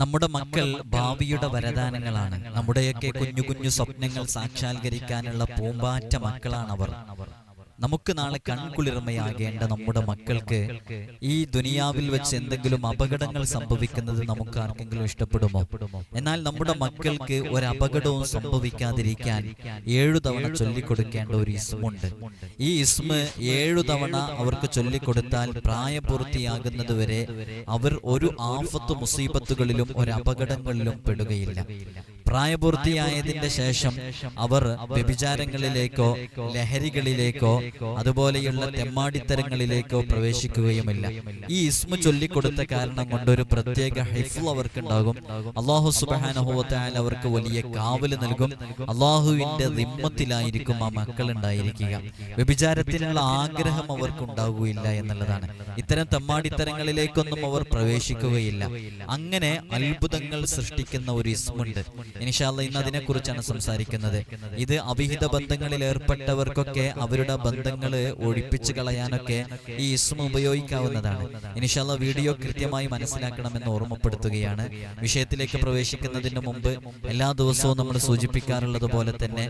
നമ്മുടെ മക്കൾ ഭാവിയുടെ വരദാനങ്ങളാണ്. നമ്മുടെയൊക്കെ കുഞ്ഞു കുഞ്ഞു സ്വപ്നങ്ങൾ സാക്ഷാത്കരിക്കാനുള്ള പൂമ്പാറ്റ മക്കളാണ് അവർ നമുക്ക് നാളെ കൺകുളിർമയാകേണ്ട നമ്മുടെ മക്കൾക്ക് ഈ ദുനിയാവിൽ വെച്ച് എന്തെങ്കിലും അപകടങ്ങൾ സംഭവിക്കുന്നത് നമുക്ക് ആർക്കെങ്കിലും ഇഷ്ടപ്പെടുമോ? എന്നാൽ നമ്മുടെ മക്കൾക്ക് ഒരു അപകടവും സംഭവിക്കാതിരിക്കാൻ ഏഴു തവണ ചൊല്ലിക്കൊടുക്കേണ്ട ഒരു ഇസ്മുണ്ട്. ഈ ഇസ്മ ഏഴു തവണ അവർക്ക് ചൊല്ലിക്കൊടുത്താൽ പ്രായപൂർത്തിയാകുന്നത് വരെ അവർ ഒരു ആഫത്ത് മുസീബത്തുകളിലും ഒരു അപകടങ്ങളിലും പെടുകയില്ല. പ്രായപൂർത്തിയായതിന്റെ ശേഷം അവർ വ്യഭിചാരങ്ങളിലേക്കോ ലഹരികളിലേക്കോ അതുപോലെയുള്ള തെമ്മാടിത്തരങ്ങളിലേക്കോ പ്രവേശിക്കുകയുമില്ല. ഈ ഇസ്മു ചൊല്ലിക്കൊടുത്ത കാരണം കൊണ്ട് ഒരു പ്രത്യേക ഹിഫ്ൽ അവർക്കുണ്ടാകും. അള്ളാഹു സുബാനുഭവത്തായാൽ അവർക്ക് വലിയ കാവൽ നൽകും. അള്ളാഹുവിന്റെ ദിമ്മത്തിലായിരിക്കും ആ മക്കൾ ഉണ്ടായിരിക്കുക. വ്യഭിചാരത്തിനുള്ള ആഗ്രഹം അവർക്ക് ഉണ്ടാകുകയില്ല എന്നുള്ളതാണ്. ഇത്തരം തെമ്മാടിത്തരങ്ങളിലേക്കൊന്നും അവർ പ്രവേശിക്കുകയില്ല. അങ്ങനെ അത്ഭുതങ്ങൾ സൃഷ്ടിക്കുന്ന ഒരു ഇസ്മുണ്ട്. ഇനിഷാല്ല ഇന്ന് അതിനെക്കുറിച്ചാണ് സംസാരിക്കുന്നത്. ഇത് അവിഹിത ബന്ധങ്ങളിൽ ഏർപ്പെട്ടവർക്കൊക്കെ അവരുടെ ബന്ധങ്ങൾ ഒഴിപ്പിച്ചു കളയാനൊക്കെ ഈ ഇസ്മ ഉപയോഗിക്കാവുന്നതാണ്. ഇനിഷാല്ല വീഡിയോ കൃത്യമായി മനസ്സിലാക്കണമെന്ന് ഓർമ്മപ്പെടുത്തുകയാണ്. വിഷയത്തിലേക്ക് പ്രവേശിക്കുന്നതിന് മുമ്പ് എല്ലാ ദിവസവും നമ്മൾ സൂചിപ്പിക്കാറുള്ളത് പോലെ തന്നെ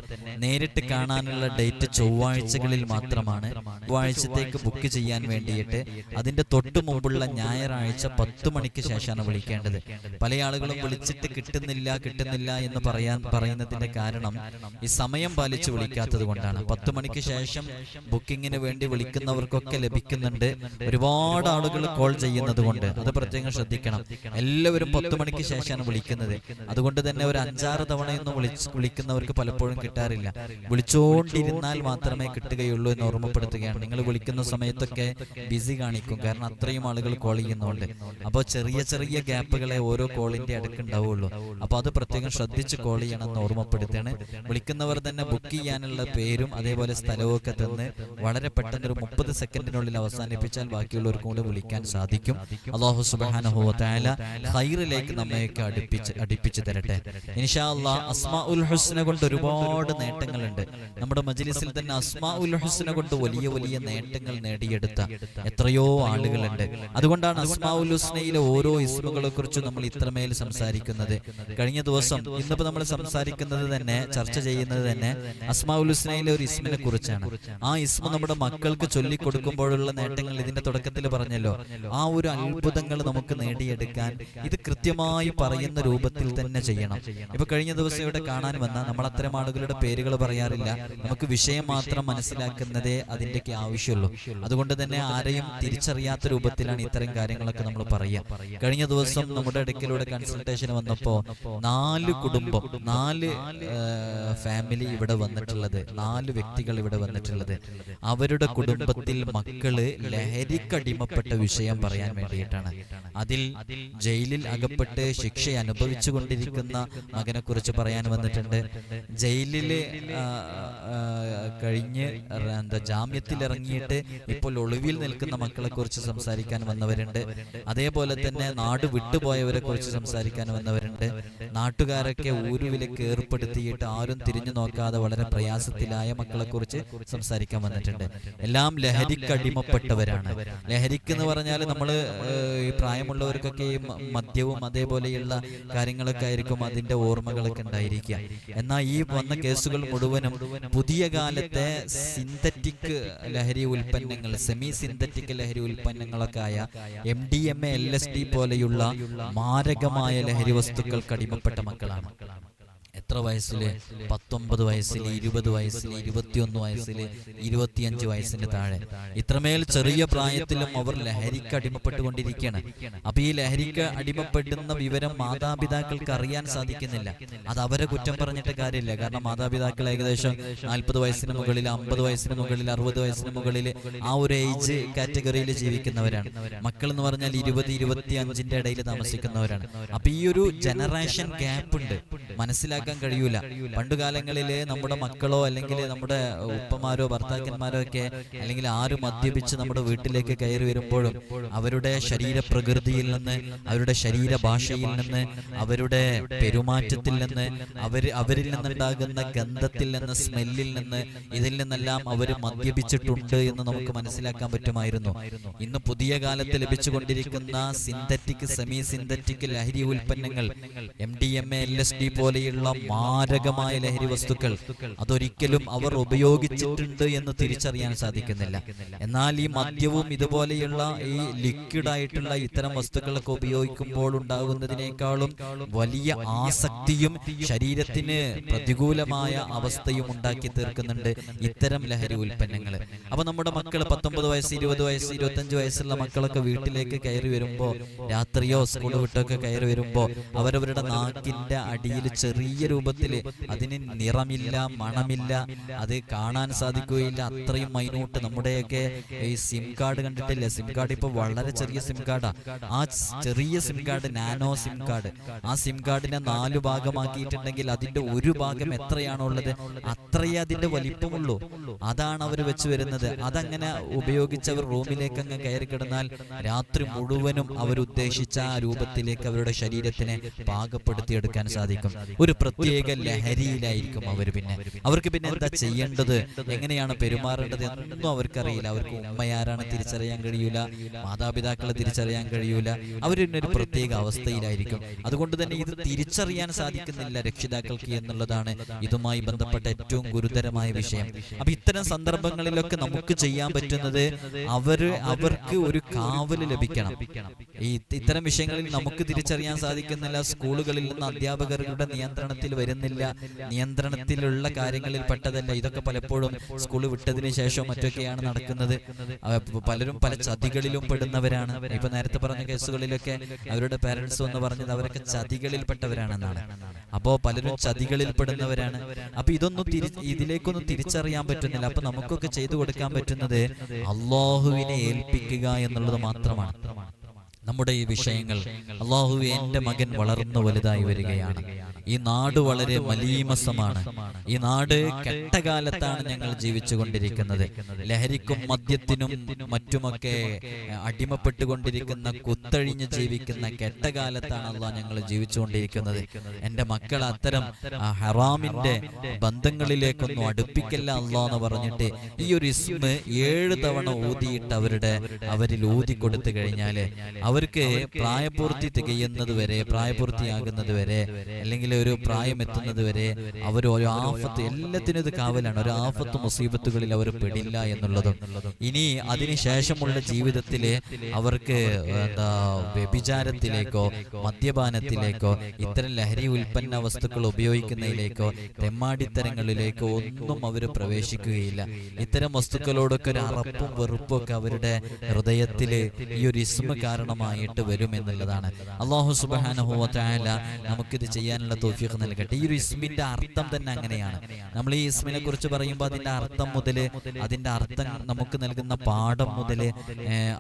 നേരിട്ട് കാണാനുള്ള ഡേറ്റ് ചൊവ്വാഴ്ചകളിൽ മാത്രമാണ് ചൊവ്വാഴ്ചത്തേക്ക് ബുക്ക് ചെയ്യാൻ വേണ്ടിയിട്ട് അതിന്റെ തൊട്ടു മുമ്പുള്ള ഞായറാഴ്ച പത്ത് മണിക്ക് ശേഷമാണ് വിളിക്കേണ്ടത്. പല ആളുകളും വിളിച്ചിട്ട് കിട്ടുന്നില്ല കിട്ടുന്നില്ല എന്ന് പറയാൻ പറയുന്നതിന്റെ കാരണം ഈ സമയം പാലിച്ച് വിളിക്കാത്തത് കൊണ്ടാണ്. പത്ത് മണിക്ക് ശേഷം ബുക്കിങ്ങിന് വേണ്ടി വിളിക്കുന്നവർക്കൊക്കെ ലഭിക്കുന്നുണ്ട്. ഒരുപാട് ആളുകൾ കോൾ ചെയ്യുന്നത് കൊണ്ട് അത് പ്രത്യേകം ശ്രദ്ധിക്കണം. എല്ലാവരും പത്ത് മണിക്ക് ശേഷമാണ് വിളിക്കുന്നത്. അതുകൊണ്ട് തന്നെ ഒരു അഞ്ചാറ് തവണയൊന്നും വിളിച്ച് വിളിക്കുന്നവർക്ക് പലപ്പോഴും കിട്ടാറില്ല. വിളിച്ചുകൊണ്ടിരുന്നാൽ മാത്രമേ കിട്ടുകയുള്ളൂ എന്ന് ഓർമ്മപ്പെടുത്തുകയാണ്. നിങ്ങൾ വിളിക്കുന്ന സമയത്തൊക്കെ ബിസി കാണിക്കും. കാരണം അത്രയും ആളുകൾ കോൾ ചെയ്യുന്നുണ്ട്. അപ്പോൾ ചെറിയ ചെറിയ ഗ്യാപ്പുകളെ ഓരോ കോളിന്റെ അടുക്ക് ഉണ്ടാവുള്ളൂ. അപ്പോൾ അത് പ്രത്യേകം ശ്രദ്ധിച്ച് കോൾ ചെയ്യണം എന്ന് ഓർമ്മപ്പെടുത്തുകയാണ്. വിളിക്കുന്നവർ തന്നെ ബുക്ക് ചെയ്യാനുള്ള പേരും അതേപോലെ സ്ഥലവും ഒക്കെ തന്ന് വളരെ പെട്ടെന്ന് ഒരു മുപ്പത് സെക്കൻഡിനുള്ളിൽ അവസാനിപ്പിച്ചാൽ ബാക്കിയുള്ളവർക്കും കൂടെ വിളിക്കാൻ സാധിക്കും. അള്ളാഹു സുബാനഹുല ഹൈറിലേക്ക് നമ്മയൊക്കെ അടുപ്പിച്ച് അടുപ്പിച്ച് തരട്ടെ. ഇൻഷാ അള്ളാ അസ്മാ ഉൽ ഹുസ്ന കൊണ്ട് ഒരുപാട് നേട്ടങ്ങളുണ്ട്. നമ്മുടെ മജ്ലിസിൽ തന്നെ അസ്മാ ഉൽ ഹുസ്ന കൊണ്ട് വലിയ വലിയ നേട്ടങ്ങൾ നേടിയെടുത്ത എത്രയോ ആളുകളുണ്ട്. അതുകൊണ്ടാണ് അസ്മാ ഉൽ ഹുസ്നയിലെ ഓരോ ഇസ്മുകളെ കുറിച്ചും നമ്മൾ ഇത്രമേൽ സംസാരിക്കുന്നത്. കഴിഞ്ഞ ദിവസം ഇന്നിപ്പോ നമ്മൾ സംസാരിക്കുന്നത് തന്നെ ചർച്ച ചെയ്യുന്നത് തന്നെ അസ്മാ ഉൽ ഹുസ്നയിലെ ഒരു ഇസ്മിനെ കുറിച്ചാണ്. ആ ഇസ്മ നമ്മുടെ മക്കൾക്ക് ചൊല്ലിക്കൊടുക്കുമ്പോഴുള്ള നേട്ടങ്ങൾ ഇതിന്റെ തുടക്കത്തിൽ പറഞ്ഞല്ലോ. ആ ഒരു അത്ഭുതങ്ങൾ നമുക്ക് നേടിയെടുക്കാൻ ഇത് കൃത്യമായി പറയുന്ന രൂപത്തിൽ തന്നെ ചെയ്യണം. ഇപ്പൊ കഴിഞ്ഞ ദിവസം ഇവിടെ കാണാൻ വന്ന നമ്മൾ അത്തരം ആളുകളുടെ പേരുകൾ പറയാറില്ല. നമുക്ക് വിഷയം മാത്രം മനസ്സിലാക്കുന്നതേ അതിന്റെയൊക്കെ ആവശ്യമുള്ളൂ. അതുകൊണ്ട് തന്നെ ആരെയും തിരിച്ചറിയാത്ത രൂപത്തിലാണ് ഇത്തരം കാര്യങ്ങളൊക്കെ നമ്മൾ പറയുക. കഴിഞ്ഞ ദിവസം നമ്മുടെ ഇടയ്ക്കിലൂടെ കൺസൾട്ടേഷൻ വന്നപ്പോ നാല് കുടുംബം നാല് ഫാമിലി ഇവിടെ വന്നിട്ടുള്ളത് നാല് വ്യക്തികൾ ഇവിടെ വന്നിട്ടുള്ളത്. അവരുടെ കുടുംബത്തിൽ മക്കൾ ലഹരിക്കടിമപ്പെട്ട വിഷയം പറയാൻ വേണ്ടിയിട്ടാണ്. അതിൽ ജയിലിൽ അകപ്പെട്ട് ശിക്ഷ അനുഭവിച്ചു കൊണ്ടിരിക്കുന്ന മകനെ കുറിച്ച് പറയാൻ വന്നിട്ടുണ്ട്. ആ, കഴിഞ്ഞ് എന്താ ജാമ്യത്തിൽ ഇറങ്ങിയിട്ട് ഇപ്പോൾ ഒളിവിൽ നിൽക്കുന്ന മക്കളെ കുറിച്ച് സംസാരിക്കാൻ വന്നവരുണ്ട്. അതേപോലെ തന്നെ നാട് വിട്ടുപോയവരെ കുറിച്ച് സംസാരിക്കാൻ വന്നവരുണ്ട്. നാട്ടുകാരൊക്കെ ഊരുവിലേക്ക് ഏർപ്പെടുത്തിയിട്ട് ആരും തിരിഞ്ഞു നോക്കാതെ വളരെ പ്രയാസത്തിലായ മക്കളെ കുറിച്ച് സംസാരിക്കാൻ വന്നിട്ടുണ്ട്. എല്ലാം ലഹരിക്കടിമപ്പെട്ടവരാണ് ലഹരിക്ക് എന്ന് പറഞ്ഞാൽ നമ്മൾ ഈ പ്രായമുള്ളവർക്കൊക്കെ ഈ മദ്യവും അതേപോലെയുള്ള കാര്യങ്ങളൊക്കെ ആയിരിക്കും അതിന്റെ ഓർമ്മകളൊക്കെ ഉണ്ടായിരിക്കുക. എന്നാൽ ഈ വന്ന കേസുകൾ മുഴുവനും പുതിയ കാലത്തെ സിന്തറ്റിക് ലഹരി ഉൽപ്പന്നങ്ങൾ സെമി സിന്തറ്റിക് ലഹരി ഉൽപ്പന്നങ്ങളൊക്കെ ആയ M D M A L S D പോലെയുള്ള മാരകമായ ലഹരി വസ്തുക്കൾക്ക് അടിമപ്പെട്ട മക്കളാണ്. എത്ര വയസ്സിൽ? പത്തൊമ്പത് വയസ്സിൽ ഇരുപത് വയസ്സിൽ ഇരുപത്തിയൊന്ന് വയസ്സിൽ ഇരുപത്തിയഞ്ച് വയസ്സിന് താഴെ. ഇത്രമേൽ ചെറിയ പ്രായത്തിലും അവർ ലഹരിക്ക് അടിമപ്പെട്ടുകൊണ്ടിരിക്കുകയാണ്. അപ്പൊ ഈ ലഹരിക്ക് അടിമപ്പെടുന്ന വിവരം മാതാപിതാക്കൾക്ക് അറിയാൻ സാധിക്കുന്നില്ല. അത് അവരെ കുറ്റം പറഞ്ഞിട്ട് കാര്യമില്ല. കാരണം മാതാപിതാക്കൾ ഏകദേശം നാൽപ്പത് വയസ്സിന് മുകളിൽ അമ്പത് വയസ്സിന് മുകളിൽ അറുപത് വയസ്സിന് മുകളിൽ ആ ഒരു ഏജ് കാറ്റഗറിയിൽ ജീവിക്കുന്നവരാണ്. മക്കൾ എന്ന് പറഞ്ഞാൽ ഇരുപത് ഇരുപത്തി അഞ്ചിന്റെ ഇടയിൽ താമസിക്കുന്നവരാണ്. അപ്പൊ ഈ ഒരു ജനറേഷൻ ഗ്യാപ്പ് ഉണ്ട്. മനസ്സിലാക്കാൻ കഴിയൂല. പണ്ടുകാലങ്ങളിൽ നമ്മുടെ മക്കളോ അല്ലെങ്കിൽ നമ്മുടെ ഉപ്പമാരോ ഭർത്താക്കന്മാരോ ഒക്കെ അല്ലെങ്കിൽ ആര് മദ്യപിച്ച് നമ്മുടെ വീട്ടിലേക്ക് കയറി വരുമ്പോഴും അവരുടെ ശരീരപ്രകൃതിയിൽ നിന്ന് അവരുടെ ശരീരഭാഷയിൽ നിന്ന് അവരുടെ പെരുമാറ്റത്തിൽ നിന്ന് അവർ അവരിൽ നിന്നുണ്ടാകുന്ന ഗന്ധത്തിൽ നിന്ന് സ്മെല്ലിൽ നിന്ന് ഇതിൽ നിന്നെല്ലാം അവർ മദ്യപിച്ചിട്ടുണ്ട് എന്ന് നമുക്ക് മനസ്സിലാക്കാൻ പറ്റുമായിരുന്നു. ഇന്ന് പുതിയ കാലത്ത് ലഭിച്ചുകൊണ്ടിരിക്കുന്ന സിന്തറ്റിക് സെമി സിന്തറ്റിക് ലഹരി ഉൽപ്പന്നങ്ങൾ M D M A L S D പോലെയുള്ള മാരകമായ ലഹരി വസ്തുക്കൾ അതൊരിക്കലും അവർ ഉപയോഗിച്ചിട്ടുണ്ട് എന്ന് തിരിച്ചറിയാൻ സാധിക്കുന്നില്ല. എന്നാൽ ഈ മദ്യവും ഇതുപോലെയുള്ള ഈ ലിക്വിഡ് ആയിട്ടുള്ള ഇത്തരം വസ്തുക്കളൊക്കെ ഉപയോഗിക്കുമ്പോൾ ഉണ്ടാകുന്നതിനേക്കാളും വലിയ ആസക്തിയും ശരീരത്തിന് പ്രതികൂലമായ അവസ്ഥയും ഉണ്ടാക്കി തീർക്കുന്നുണ്ട് ഇത്തരം ലഹരി ഉൽപ്പന്നങ്ങൾ. അപ്പൊ നമ്മുടെ മക്കൾ പത്തൊമ്പത് വയസ്സ് ഇരുപത് വയസ്സ് ഇരുപത്തഞ്ച് വയസ്സുള്ള മക്കളൊക്കെ വീട്ടിലേക്ക് കയറി വരുമ്പോ രാത്രിയോ സ്കൂൾ വിട്ടൊക്കെ കയറി വരുമ്പോ അവരവരുടെ നാക്കിന്റെ അടിയിൽ ചെറിയ രൂപത്തിൽ അതിന് നിറമില്ല മണമില്ല അത് കാണാൻ സാധിക്കുകയില്ല. അത്രയും മൈനൂട്ട് നമ്മുടെയൊക്കെ ഈ സിം കാർഡ് കണ്ടിട്ടില്ല? സിം കാർഡ് ഇപ്പൊ വളരെ ചെറിയ സിം കാർഡാ ആ. ചെറിയ SIM card nano SIM card ആ സിം കാർഡിനെ നാല് ഭാഗമാക്കിയിട്ടുണ്ടെങ്കിൽ അതിന്റെ ഒരു ഭാഗം എത്രയാണോ ഉള്ളത്? അത്രയേ അതിന്റെ വലിപ്പമുള്ളൂ. അതാണ് അവർ വെച്ച് വരുന്നത്. അതങ്ങനെ ഉപയോഗിച്ചവർ റൂമിലേക്ക് അങ്ങ് കയറി കിടന്നാൽ രാത്രി മുഴുവനും അവരുദ്ദേശിച്ച ആ രൂപത്തിലേക്ക് അവരുടെ ശരീരത്തിനെ പാകപ്പെടുത്തിയെടുക്കാൻ സാധിക്കും. ഒരു പ്രത്യേക ലഹരിയിലായിരിക്കും അവർ പിന്നെ. അവർക്ക് പിന്നെ എന്താ ചെയ്യേണ്ടത്? എങ്ങനെയാണ് പെരുമാറേണ്ടത് എന്നും അവർക്കറിയില്ല അവർക്ക് ഉമ്മയാരാണ് തിരിച്ചറിയാൻ കഴിയൂല. മാതാപിതാക്കളെ തിരിച്ചറിയാൻ കഴിയൂല. അവർ ഒരു പ്രത്യേക അവസ്ഥയിലായിരിക്കും. അതുകൊണ്ട് തന്നെ ഇത് തിരിച്ചറിയാൻ സാധിക്കുന്നില്ല രക്ഷിതാക്കൾക്ക് എന്നുള്ളതാണ് ഇതുമായി ബന്ധപ്പെട്ട ഏറ്റവും ഗുരുതരമായ വിഷയം. അപ്പൊ ഇത്തരം സന്ദർഭങ്ങളിലൊക്കെ നമുക്ക് ചെയ്യാൻ പറ്റുന്നത് അവർ അവർക്ക് ഒരു കാവൽ ലഭിക്കണം. ഈ ഇത്തരം വിഷയങ്ങളിൽ നമുക്ക് തിരിച്ചറിയാൻ സാധിക്കുന്നില്ല. സ്കൂളുകളിൽ നിന്ന് അധ്യാപകരുടെ നിയന്ത്രണത്തിൽ വരുന്നില്ല. നിയന്ത്രണത്തിലുള്ള കാര്യങ്ങളിൽ പെട്ടതല്ല ഇതൊക്കെ പലപ്പോഴും സ്കൂൾ വിട്ടതിന് ശേഷം മറ്റൊക്കെയാണ് നടക്കുന്നത്. പലരും പല ചതികളിലും പെടുന്നവരാണ്. ഇപ്പൊ നേരത്തെ പറഞ്ഞ കേസുകളിലൊക്കെ അവരുടെ പേരൻസ് എന്ന് പറഞ്ഞത് അവരൊക്കെ ചതികളിൽ പെട്ടവരാണെന്നാണ് അപ്പോ പലരും ചതികളിൽ പെടുന്നവരാണ് അപ്പൊ ഇതൊന്നും തിരി ഇതിലേക്കൊന്നും തിരിച്ചറിയാൻ പറ്റുന്നില്ല. അപ്പൊ നമുക്കൊക്കെ ചെയ്തു കൊടുക്കാൻ പറ്റുന്നത് അള്ളാഹുവിനെ ഏൽപ്പിക്കുക എന്നുള്ളത് മാത്രമാണ്. നമ്മുടെ ഈ വിഷയങ്ങൾ അള്ളാഹു എന്റെ മകൻ വളർന്നു വലുതായി വരികയാണ്. ഈ നാട് വളരെ മലീമസമാണ്. ഈ നാട് കെട്ടകാലത്താണ് ഞങ്ങൾ ജീവിച്ചു കൊണ്ടിരിക്കുന്നത് ലഹരിക്കും മദ്യത്തിനും മറ്റുമൊക്കെ അടിമപ്പെട്ടുകൊണ്ടിരിക്കുന്ന കുത്തഴിഞ്ഞ് ജീവിക്കുന്ന കെട്ടകാലത്താണല്ലോ ഞങ്ങൾ ജീവിച്ചുകൊണ്ടിരിക്കുന്നത്. എന്റെ മക്കൾ അത്തരം ഹറാമിന്റെ ബന്ധങ്ങളിലേക്കൊന്നും അടുപ്പിക്കല്ല അല്ലോ എന്ന് പറഞ്ഞിട്ട് ഈ ഒരു ഇസ്മ ഏഴ് തവണ ഊതിയിട്ട് അവരുടെ അവരിൽ ഊതി കൊടുത്തു കഴിഞ്ഞാൽ അവർക്ക് പ്രായപൂർത്തി തികയുന്നത് വരെ പ്രായപൂർത്തിയാകുന്നത് വരെ അല്ലെങ്കിൽ ഒരു പ്രായം എത്തുന്നത് വരെ അവർ ഒരു ആഫത്ത് എല്ലാത്തിനും ഇത് കാവലാണ്. ഒരു ആഫത്ത് മുസീബത്തുകളിൽ അവർ പെടില്ല എന്നുള്ളതും. ഇനി അതിനുശേഷമുള്ള ജീവിതത്തിൽ അവർക്ക് എന്താ വ്യഭിചാരത്തിലേക്കോ മദ്യപാനത്തിലേക്കോ ഇത്തരം ലഹരി ഉൽപ്പന്ന വസ്തുക്കൾ ഉപയോഗിക്കുന്നതിലേക്കോ തെമ്മാടിത്തരങ്ങളിലേക്കോ ഒന്നും അവർ പ്രവേശിക്കുകയില്ല. ഇത്തരം വസ്തുക്കളോടൊക്കെ ഒരു അറപ്പും വെറുപ്പും ഒക്കെ അവരുടെ ഹൃദയത്തിൽ ഈ ഒരു ഇസ്മ കാരണമായിട്ട് വരും എന്നുള്ളതാണ്. അള്ളാഹു സുബാന നമുക്കിത് ചെയ്യാനുള്ള തോഫിയൊക്കെ നൽകട്ടെ ഈ ഒരു ഇസ്മിന്റെ അർത്ഥം തന്നെ അങ്ങനെയാണ്. നമ്മൾ ഈ ഇസ്മിനെ കുറിച്ച് പറയുമ്പോൾ അതിന്റെ അർത്ഥം മുതൽ അതിന്റെ അർത്ഥം നമുക്ക് നൽകുന്ന പാഠം മുതൽ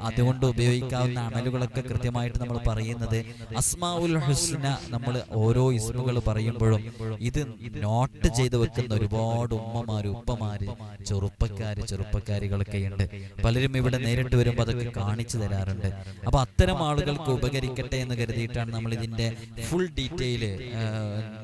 അതുകൊണ്ട് ഉപയോഗിക്കാവുന്ന അമലുകളൊക്കെ കൃത്യമായിട്ട് നമ്മൾ പറയുന്നത് അസ്മാഉൽ ഹുസ്ന നമ്മൾ ഓരോ ഇസ്മുകൾ പറയുമ്പോഴും ഇത് നോട്ട് ചെയ്ത് വെക്കുന്ന ഒരുപാട് ഉമ്മമാര് ഉപ്പമാര് ചെറുപ്പക്കാര് ചെറുപ്പക്കാരികളൊക്കെ ഉണ്ട്. പലരും ഇവിടെ നേരിട്ട് വരുമ്പോൾ അതൊക്കെ കാണിച്ചു തരാറുണ്ട്. അപ്പൊ അത്തരം ആളുകൾക്ക് ഉപകരിക്കട്ടെ എന്ന് കരുതിയിട്ടാണ് നമ്മൾ ഇതിന്റെ ഫുൾ ഡീറ്റെയിൽ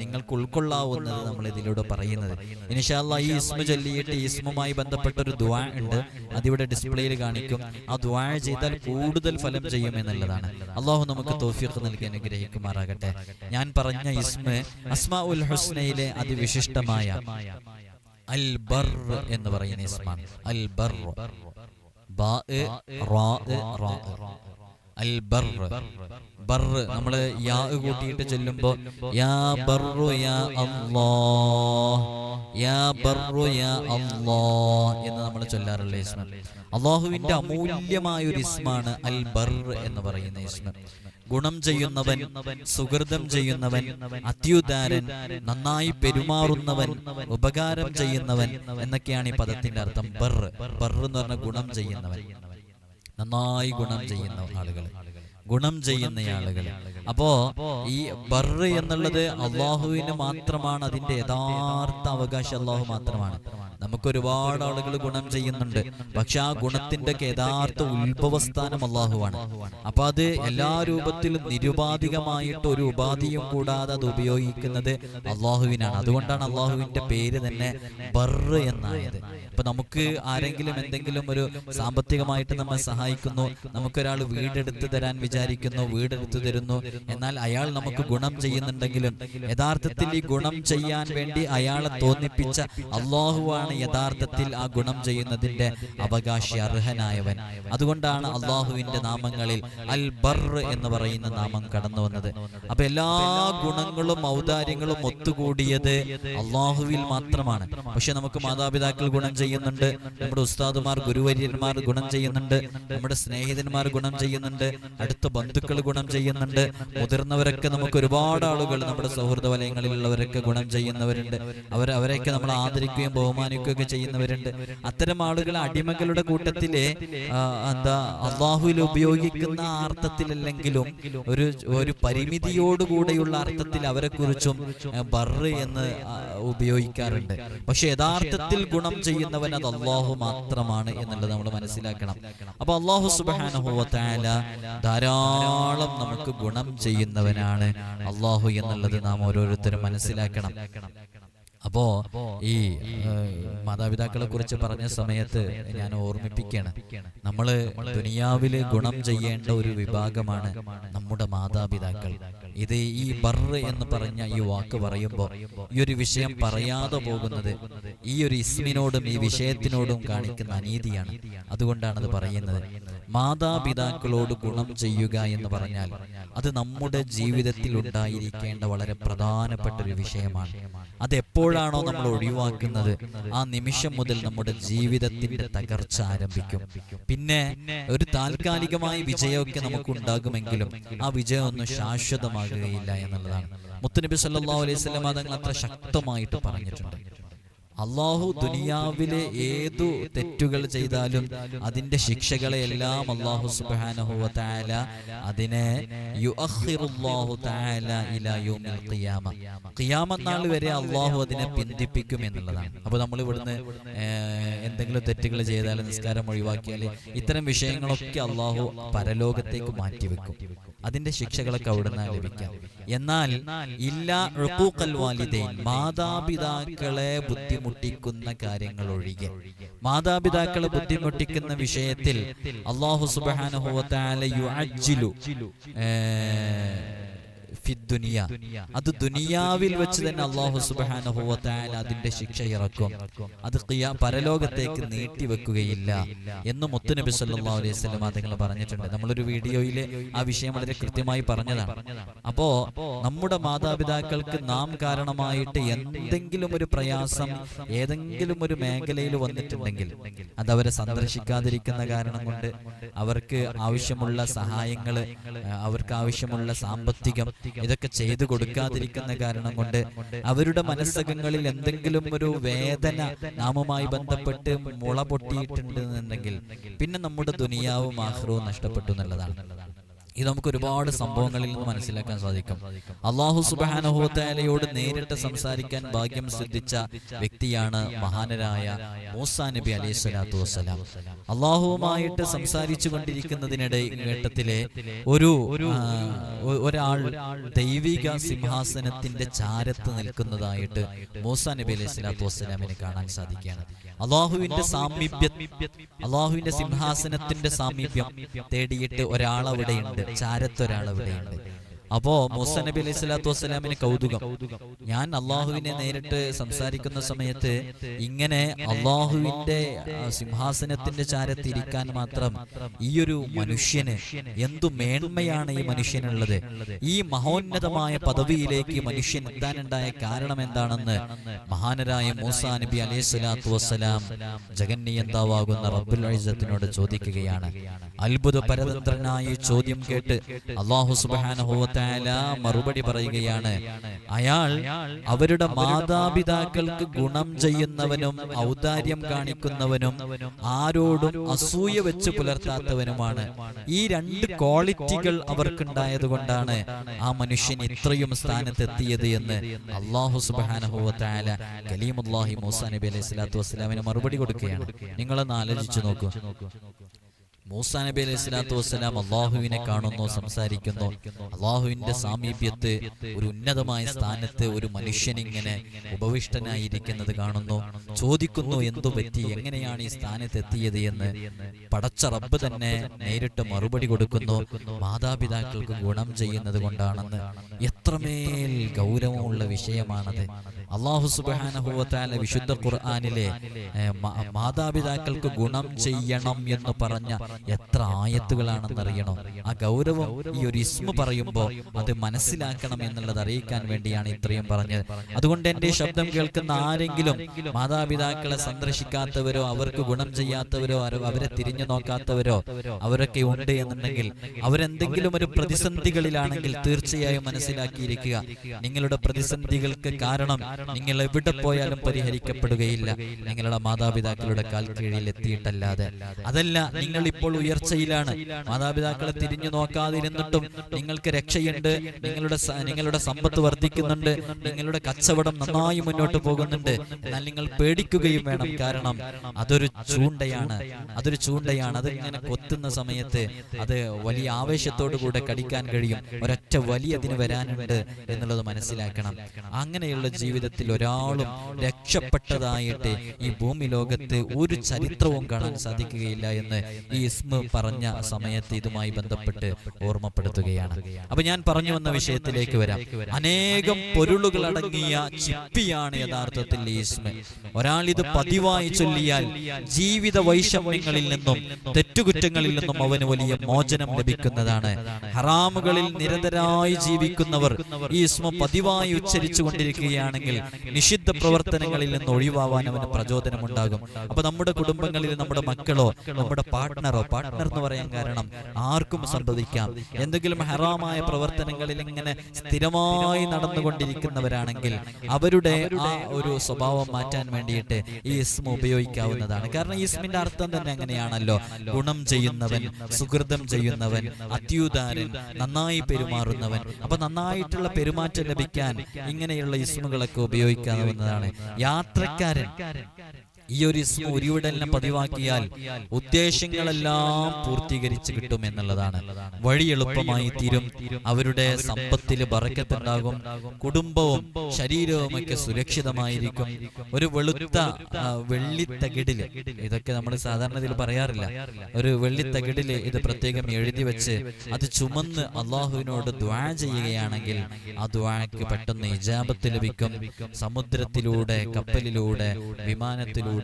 നിങ്ങൾക്ക് ഉൾക്കൊള്ളാവുന്നത് നമ്മൾ ഇതിലൂടെ പറയുന്നത്. ഇനിഷാല്ല ഈ ഇസ്മ ചൊല്ലിയിട്ട് ഇസ്മുമായി ബന്ധപ്പെട്ട ഒരു ദ്വാ ഉണ്ട്. അതിവിടെ ഡിസ്പ്ലേയിൽ കാണിക്കും. ആ ദ്വാ ചെയ്താൽ കൂടുതൽ ഫലം ചെയ്യും എന്നുള്ളതാണ് അള്ളാഹു നമുക്ക് തോഫിയൊക്കെ നൽകി അനുഗ്രഹിക്കുമാറാകട്ടെ. ഞാൻ പറഞ്ഞ ഇസ്മ അസ്മാ ഉൽ ഹുസ്നയിലെ അതിവിശിഷ്ടമായ അൽ ബർ എന്ന് പറയുന്ന ഇസ്മാണ്. അൽ ബർ. അൽ ബർ ബർ നമ്മൾ യാ കൂട്ടിയിട്ട് ചൊല്ലുമ്പോ യാ ബർറു യാ അല്ലാ യാ ബർറു യാ അല്ലാ എന്ന് നമ്മൾ ചൊല്ലാറുള്ള ഇസ്മ. അള്ളാഹുവിന്റെ അമൂല്യമായ ഒരു ഇസ്മാണ് അൽ ബർ എന്ന് പറയുന്ന ഇസ്മ. ഗുണം ചെയ്യുന്നവൻ സുഹൃതം ചെയ്യുന്നവൻ അത്യുദാരൻ നന്നായി പെരുമാറുന്നവൻ ഉപകാരം ചെയ്യുന്നവൻ എന്നൊക്കെയാണ് ഈ പദത്തിന്റെ അർത്ഥം. ബർ. ബർ എന്ന് പറഞ്ഞ ഗുണം ചെയ്യുന്നവൻ. നന്നായി ഗുണം ചെയ്യുന്ന ആളുകൾ ഗുണം ചെയ്യുന്ന ആളുകൾ അപ്പോ ഈ ബർറ് എന്നുള്ളത് അള്ളാഹുവിന് മാത്രമാണ് അതിന്റെ യഥാർത്ഥ അവകാശം അള്ളാഹു മാത്രമാണ്. നമുക്ക് ഒരുപാട് ആളുകൾ ഗുണം ചെയ്യുന്നുണ്ട്. പക്ഷെ ആ ഗുണത്തിന്റെ ഒക്കെ യഥാർത്ഥ ഉത്ഭവസ്ഥാനം അള്ളാഹുവാണ്. അപ്പൊ അത് എല്ലാ രൂപത്തിലും നിരുപാധികമായിട്ട് ഒരു ഉപാധിയും കൂടാതെ അത് ഉപയോഗിക്കുന്നത് അള്ളാഹുവിനാണ്. അതുകൊണ്ടാണ് അള്ളാഹുവിന്റെ പേര് തന്നെ ബർറ് എന്നായത്. അപ്പൊ നമുക്ക് ആരെങ്കിലും എന്തെങ്കിലും ഒരു സാമ്പത്തികമായിട്ട് നമ്മെ സഹായിക്കുന്നു. നമുക്കൊരാൾ വീടെടുത്ത് തരാൻ വിചാരിക്കുന്നു വീടെടുത്തു തരുന്നു. എന്നാൽ അയാൾ നമുക്ക് ഗുണം ചെയ്യുന്നുണ്ടെങ്കിലും യഥാർത്ഥത്തിൽ ഈ ഗുണം ചെയ്യാൻ വേണ്ടി അയാളെ തോന്നിപ്പിച്ച അള്ളാഹുവാണ് യഥാർത്ഥത്തിൽ ആ ഗുണം ചെയ്യുന്നതിന്റെ അവകാശി അർഹനായവൻ അതുകൊണ്ടാണ് അള്ളാഹുവിന്റെ നാമങ്ങളിൽ അൽ ബർ എന്ന് പറയുന്ന നാമം കടന്നു വന്നത്. അപ്പൊ എല്ലാ ഗുണങ്ങളും ഔദാര്യങ്ങളും ഒത്തുകൂടിയത് അള്ളാഹുവിൽ മാത്രമാണ്. പക്ഷെ നമുക്ക് മാതാപിതാക്കൾ ഗുണം ചെയ്യുന്നുണ്ട് നമ്മുടെ ഉസ്താദുമാർ ഗുരുവര്യന്മാർ ഗുണം ചെയ്യുന്നുണ്ട് നമ്മുടെ സ്നേഹിതന്മാർ ഗുണം ചെയ്യുന്നുണ്ട് അടുത്ത ബന്ധുക്കൾ ഗുണം ചെയ്യുന്നുണ്ട്. മുതിർന്നവരൊക്കെ നമുക്ക് ഒരുപാട് ആളുകൾ നമ്മുടെ സൗഹൃദ വലയങ്ങളിലുള്ളവരൊക്കെ ഗുണം ചെയ്യുന്നവരുണ്ട്. അവർ അവരെയൊക്കെ നമ്മൾ ആദരിക്കുകയും ബഹുമാനിക്കുകയൊക്കെ ചെയ്യുന്നവരുണ്ട്. അത്തരം ആളുകൾ അടിമകളുടെ കൂട്ടത്തിലെ എന്താ അള്ളാഹുവിൽ ഉപയോഗിക്കുന്ന അർത്ഥത്തിലല്ലെങ്കിലും ഒരു ഒരു പരിമിതിയോടുകൂടെയുള്ള അർത്ഥത്തിൽ അവരെ കുറിച്ചും ബറ് എന്ന് ഉപയോഗിക്കാറുണ്ട്. പക്ഷെ യഥാർത്ഥത്തിൽ ഗുണം ചെയ്യുന്നവൻ അത് അള്ളാഹു മാത്രമാണ് എന്നുള്ളത് നമ്മൾ മനസ്സിലാക്കണം. അപ്പൊ അള്ളാഹു സുബാനുഭവത്തായ ധാരാളം നമുക്ക് ഗുണം ചെയ്യുന്നവനാണ് അള്ളാഹു എന്നുള്ളത് നാം ഓരോരുത്തരും മനസ്സിലാക്കണം. അപ്പോ ഈ മാതാപിതാക്കളെ കുറിച്ച് പറഞ്ഞ സമയത്ത് ഞാൻ ഓർമ്മിപ്പിക്കുകയാണ്. നമ്മൾ ദുനിയാവിൽ ഗുണം ചെയ്യേണ്ട ഒരു വിഭാഗമാണ് നമ്മുടെ മാതാപിതാക്കൾ. ഇത് ഈ ബർറ് എന്ന് പറഞ്ഞ ഈ വാക്ക് പറയുമ്പോൾ ഈ ഒരു വിഷയം പറയാതെ പോകുന്നത് ഈ ഒരു ഇസ്മിനോടും ഈ വിഷയത്തിനോടും കാണിക്കുന്ന അനീതിയാണ്. അതുകൊണ്ടാണ് അത് പറയുന്നത്. മാതാപിതാക്കളോട് ഗുണം ചെയ്യുക എന്ന് പറഞ്ഞാൽ അത് നമ്മുടെ ജീവിതത്തിൽ ഉണ്ടായിരിക്കേണ്ട വളരെ പ്രധാനപ്പെട്ട ഒരു വിഷയമാണ്. അത് എപ്പോഴാണോ നമ്മൾ ഒഴിവാക്കുന്നത് ആ നിമിഷം മുതൽ നമ്മുടെ ജീവിതത്തിന്റെ തകർച്ച ആരംഭിക്കും. പിന്നെ ഒരു താൽക്കാലികമായ വിജയമൊക്കെ നമുക്ക് ഉണ്ടാകുമെങ്കിലും ആ വിജയം ഒന്നും ശാശ്വതമാകുകയില്ല എന്നുള്ളതാണ്. മുത്തുനബി സല്ലാ അലൈഹി സ്വലം തങ്ങൾ അത്ര ശക്തമായിട്ട് പറഞ്ഞിട്ടുണ്ട്. അള്ളാഹു ദുനിയാവിലെ ഏതു തെറ്റുകൾ ചെയ്താലും അതിന്റെ ശിക്ഷകളെ എല്ലാം അള്ളാഹു സുബ്ഹാനഹു താല അതിനെ ഖിയാമ. നാൾ വരെ അള്ളാഹു അതിനെ പിന്തിപ്പിക്കും എന്നുള്ളതാണ്. അപ്പൊ നമ്മൾ ഇവിടുന്ന് എന്തെങ്കിലും തെറ്റുകൾ ചെയ്താൽ നിസ്കാരം ഒഴിവാക്കിയാൽ ഇത്തരം വിഷയങ്ങളൊക്കെ അള്ളാഹു പരലോകത്തേക്ക് മാറ്റിവെക്കും. അതിന്റെ ശിക്ഷകളൊക്കെ അവിടുന്ന് ലഭിക്കാം. എന്നാൽ ഇല്ല മാതാപിതാക്കളെ ബുദ്ധിമുട്ടിക്കുന്ന കാര്യങ്ങൾ ഒഴികെ. മാതാപിതാക്കളെ ബുദ്ധിമുട്ടിക്കുന്ന വിഷയത്തിൽ അള്ളാഹു സുബ്ഹാനഹു അത് ദുനിയാവിൽ വെച്ച് തന്നെ അള്ളാഹു തആല അതിന്റെ ശിക്ഷ ഇറക്കും. അത് പരലോകത്തേക്ക് നീട്ടിവെക്കുകയില്ല എന്ന് മുത്തുനബി സല്ലാ അലൈഹി വസല്ലം തങ്ങൾ പറഞ്ഞിട്ടുണ്ട്. നമ്മളൊരു വീഡിയോയിൽ ആ വിഷയം വളരെ കൃത്യമായി പറഞ്ഞതാണ്. അപ്പോ നമ്മുടെ മാതാപിതാക്കൾക്ക് നാം കാരണമായിട്ട് എന്തെങ്കിലും ഒരു പ്രയാസം ഏതെങ്കിലും ഒരു മേഖലയിൽ വന്നിട്ടുണ്ടെങ്കിൽ അത് അവരെ സന്ദർശിക്കാതിരിക്കുന്ന കാരണം കൊണ്ട് അവർക്ക് ആവശ്യമുള്ള സഹായങ്ങൾ അവർക്ക് ആവശ്യമുള്ള സാമ്പത്തികം ഇതൊക്കെ ചെയ്തു കൊടുക്കാതിരിക്കുന്ന കാരണം കൊണ്ട് അവരുടെ മനസ്സകങ്ങളിൽ എന്തെങ്കിലും ഒരു വേദന നാമുമായി ബന്ധപ്പെട്ട് മുള പൊട്ടിയിട്ടുണ്ട് എന്നുണ്ടെങ്കിൽ പിന്നെ നമ്മുടെ ദുനിയാവും ആഹ്റവും നഷ്ടപ്പെട്ടു എന്നുള്ളതാണ്. ഇത് നമുക്ക് ഒരുപാട് സംഭവങ്ങളിൽ നിന്ന് മനസ്സിലാക്കാൻ സാധിക്കും. അള്ളാഹു സുബാനഹുത്തലയോട് നേരിട്ട് സംസാരിക്കാൻ ഭാഗ്യം സിദ്ധിച്ച വ്യക്തിയാണ് മഹാനരായ മൂസാ നബി അലൈഹി സ്വലാത്തു വസ്സലാം. അള്ളാഹുവുമായിട്ട് സംസാരിച്ചു കൊണ്ടിരിക്കുന്നതിനിടെ ഘട്ടത്തിലെ ഒരു ഒരാൾ ദൈവിക സിംഹാസനത്തിന്റെ ചാരത്ത് നിൽക്കുന്നതായിട്ട് മൂസാ നബി അലൈഹി സ്വലാത്തു വസ്സലാമിന് കാണാൻ സാധിക്കുകയാണ്. അള്ളാഹുവിന്റെ സാമീപ്യ അള്ളാഹുവിന്റെ സിംഹാസനത്തിന്റെ സാമീപ്യം തേടിയിട്ട് ഒരാളവിടെയുണ്ട് ചാരത്തൊരാളവിടെയുണ്ട് അപ്പോ മൂസ നബി അലൈഹി സ്വലാത്തു വസ്സലാമിന് കൗതുകം. ഞാൻ അള്ളാഹുവിനെ നേരിട്ട് സംസാരിക്കുന്ന സമയത്ത് ഇങ്ങനെ അള്ളാഹുവിന്റെ സിംഹാസനത്തിന്റെ ചാരത്തിരിക്കാൻ മാത്രം ഈ ഒരു മനുഷ്യന് എന്തു മേന്മയാണ് ഈ മനുഷ്യനുള്ളത്? ഈ മഹോന്നതമായ പദവിയിലേക്ക് മനുഷ്യൻ എത്താനുണ്ടായ കാരണം എന്താണെന്ന് മഹാനരായ മൂസ നബി അലൈഹി സ്വലാത്തു വസ്സലാം ജഗന്നിയന്താവാകുന്ന റബ്ബുൽ ചോദിക്കുകയാണ്. അത്ഭുത പരതന്ത്രനായി ചോദ്യം കേട്ട് അള്ളാഹു സുബ്ഹാനഹു വ തആല മറുപടി പറയുകയാണ് അയാൾ അവരുടെ മാതാപിതാക്കൾക്ക് ഗുണം ചെയ്യുന്നവനും ഔദാര്യം കാണിക്കുന്നവനും ആരോടും അസൂയ വെച്ച് പുലർത്താത്തവനുമാണ്. ഈ രണ്ട് ക്വാളിറ്റികൾ അവർക്കുണ്ടായത് കൊണ്ടാണ് ആ മനുഷ്യൻ ഇത്രയും സ്ഥാനത്തെത്തിയത് എന്ന് അള്ളാഹു സുബാനഹുവല കലീമുല്ലാഹി മൂസ നബി അലൈഹി സ്വലാത്തു വസ്സലാമിന് മറുപടി കൊടുക്കുകയാണ്. നിങ്ങളൊന്ന് ആലോചിച്ചു നോക്കൂ. മൂസാ നബി അലൈഹി സ്വലാത്തു വസ്സലാം അള്ളാഹുവിനെ കാണുന്നു സംസാരിക്കുന്നു. അള്ളാഹുവിന്റെ സാമീപ്യത്ത് ഒരു ഉന്നതമായ സ്ഥാനത്ത് ഒരു മനുഷ്യൻ ഇങ്ങനെ ഉപവിഷ്ടനായിരിക്കുന്നത് കാണുന്നു. ചോദിക്കുന്നു എന്തു പറ്റി? എങ്ങനെയാണ് ഈ സ്ഥാനത്ത് എത്തിയത് എന്ന്? പടച്ച റബ്ബ് തന്നെ നേരിട്ട് മറുപടി കൊടുക്കുന്നു. മാതാപിതാക്കൾക്ക് ഗുണം ചെയ്യുന്നത് കൊണ്ടാണെന്ന്. എത്രമേൽ ഗൗരവമുള്ള വിഷയമാണത്. അള്ളാഹു സുബാനഹുവത്താല വിശുദ്ധ ഖുർആാനിലെ മാതാപിതാക്കൾക്ക് ഗുണം ചെയ്യണം എന്ന് പറഞ്ഞ എത്ര ആയത്തുകളാണെന്നറിയണോ? ആ ഗൗരവം ഈ ഒരു ഇസ്മ പറയുമ്പോൾ അത് മനസ്സിലാക്കണം എന്നുള്ളത് അറിയിക്കാൻ വേണ്ടിയാണ് ഇത്രയും പറഞ്ഞത്. അതുകൊണ്ട് എന്റെ ശബ്ദം കേൾക്കുന്ന ആരെങ്കിലും മാതാപിതാക്കളെ സന്ദർശിക്കാത്തവരോ അവർക്ക് ഗുണം ചെയ്യാത്തവരോ അവരെ തിരിഞ്ഞു നോക്കാത്തവരോ അവരൊക്കെ ഉണ്ട് എന്നുണ്ടെങ്കിൽ അവരെന്തെങ്കിലും ഒരു പ്രതിസന്ധികളിലാണെങ്കിൽ തീർച്ചയായും മനസ്സിലാക്കിയിരിക്കുക. നിങ്ങളുടെ പ്രതിസന്ധികൾക്ക് കാരണം നിങ്ങൾ എവിടെ പോയാലും പരിഹരിക്കപ്പെടുകയില്ല. നിങ്ങളുടെ മാതാപിതാക്കളുടെ കാൽ കീഴിൽ എത്തിയിട്ടല്ലാതെ. അതല്ല നിങ്ങൾ ഇപ്പോൾ ഉയർച്ചയിലാണ്. മാതാപിതാക്കളെ തിരിഞ്ഞു നോക്കാതിരുന്നിട്ടും നിങ്ങൾക്ക് രക്ഷയുണ്ട്. നിങ്ങളുടെ നിങ്ങളുടെ സമ്പത്ത് വർദ്ധിക്കുന്നുണ്ട്. നിങ്ങളുടെ കച്ചവടം നന്നായി മുന്നോട്ട് പോകുന്നുണ്ട്. എന്നാൽ നിങ്ങൾ പേടിക്കുകയും വേണം. കാരണം അതൊരു ചൂണ്ടയാണ്. അതൊരു ചൂണ്ടയാണ്. അത് ഇങ്ങനെ കൊത്തുന്ന സമയത്ത് അത് വലിയ ആവേശത്തോടു കൂടെ കടിക്കാൻ കഴിയും. ഒരൊറ്റ വലിയ അതിന് വരാനുണ്ട് എന്നുള്ളത് മനസ്സിലാക്കണം. അങ്ങനെയുള്ള ജീവിതത്തിൽ ഒരാളും രക്ഷപ്പെട്ടതായിട്ട് ഈ ഭൂമി ലോകത്ത് ഒരു ചരിത്രവും കാണാൻ സാധിക്കുകയില്ല എന്ന് ഈ ഇസ്മ പറഞ്ഞ സമയത്ത് ഇതുമായി ബന്ധപ്പെട്ട് ഓർമ്മപ്പെടുത്തുകയാണ്. അപ്പൊ ഞാൻ പറഞ്ഞു വന്ന വിഷയത്തിലേക്ക് വരാം. അനേകം പൊരുളുകൾ അടങ്ങിയ ചിപ്പിയാണ് യഥാർത്ഥത്തിൽ ഈ ഇസ്മ ഒരാൾ ഇത് പതിവായി ചൊല്ലിയാൽ ജീവിത വൈഷമ്യങ്ങളിൽ നിന്നും തെറ്റുകുറ്റങ്ങളിൽ നിന്നും അവന് വലിയ മോചനം ലഭിക്കുന്നതാണ്. ഹറാമുകളിൽ നിരന്തരായി ജീവിക്കുന്നവർ ഈ ഇസ്മ പതിവായി ഉച്ചരിച്ചു കൊണ്ടിരിക്കുകയാണെങ്കിൽ നിഷിദ്ധ പ്രവർത്തനങ്ങളിൽ നിന്ന് ഒഴിവാവാൻ അവന് പ്രചോദനമുണ്ടാകും. അപ്പൊ നമ്മുടെ കുടുംബങ്ങളിൽ നമ്മുടെ മക്കളോ നമ്മുടെ പാർട്ട്ണറോ പാർട്ട്ണർ എന്ന് പറയാൻ കാരണം ആർക്കും സംഭവിക്കാം. എന്തെങ്കിലും ഹറാമായ പ്രവർത്തനങ്ങളിൽ ഇങ്ങനെ സ്ഥിരമായി നടന്നുകൊണ്ടിരിക്കുന്നവരാണെങ്കിൽ അവരുടെ ആ ഒരു സ്വഭാവം മാറ്റാൻ വേണ്ടിയിട്ട് ഈ ഇസ്മ ഉപയോഗിക്കാവുന്നതാണ്. കാരണം ഈസ്മിന്റെ ഇസ്മിന്റെ അർത്ഥം തന്നെ അങ്ങനെയാണല്ലോ. ഗുണം ചെയ്യുന്നവൻ സുഹൃതം ചെയ്യുന്നവൻ അത്യുദാരൻ നന്നായി പെരുമാറുന്നവൻ. അപ്പൊ നന്നായിട്ടുള്ള പെരുമാറ്റം ലഭിക്കാൻ ഇങ്ങനെയുള്ള ഇസ്മുകളൊക്കെ ഉപയോഗിക്കാവുന്നതാണ്. യാത്രക്കാരൻ. ഈ ഒരു ഇസ്മ പതിവാക്കിയാൽ ഉദ്ദേശങ്ങളെല്ലാം പൂർത്തീകരിച്ച് കിട്ടും എന്നുള്ളതാണ്. വഴി എളുപ്പമായി തീരും. അവരുടെ സമ്പത്തിൽ ബറക്കത്തുണ്ടാകും. കുടുംബവും ശരീരവും ഒക്കെ സുരക്ഷിതമായിരിക്കും. ഒരു വെളുത്ത വെള്ളിത്തകിടിൽ ഇതൊക്കെ നമ്മൾ സാധാരണ ഇതിൽ പറയാറില്ല. ഒരു വെള്ളിത്തകിടിൽ ഇത് പ്രത്യേകം എഴുതി വെച്ച് അത് ചുമന്ന് അള്ളാഹുവിനോട് ദ്വാ ചെയ്യുകയാണെങ്കിൽ ആ ദ്വാക്ക് പെട്ടെന്ന് ഇജാബത്ത് ലഭിക്കും. സമുദ്രത്തിലൂടെ കപ്പലിലൂടെ വിമാനത്തിലൂടെ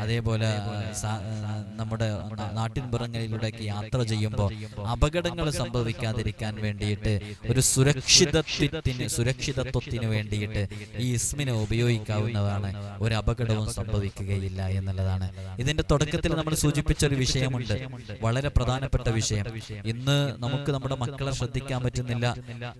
അതേപോലെ സാ- ആ, നമ്മുടെ നാട്ടിൻ നാട്ടിൻപുറങ്ങളിലൂടെയൊക്കെ യാത്ര ചെയ്യുമ്പോൾ അപകടങ്ങൾ സംഭവിക്കാതിരിക്കാൻ വേണ്ടിയിട്ട് ഒരു സുരക്ഷിതത്വത്തിന് സുരക്ഷിതത്വത്തിന് വേണ്ടിയിട്ട് ഈ ഇസ്മിനെ ഉപയോഗിക്കാവുന്നതാണ് ഒരു അപകടവും സംഭവിക്കുകയില്ല എന്നുള്ളതാണ്. ഇതിന്റെ തുടക്കത്തിൽ നമ്മൾ സൂചിപ്പിച്ച ഒരു വിഷയമുണ്ട്. വളരെ പ്രധാനപ്പെട്ട വിഷയം. ഇന്ന് നമുക്ക് നമ്മുടെ മക്കളെ ശ്രദ്ധിക്കാൻ പറ്റുന്നില്ല.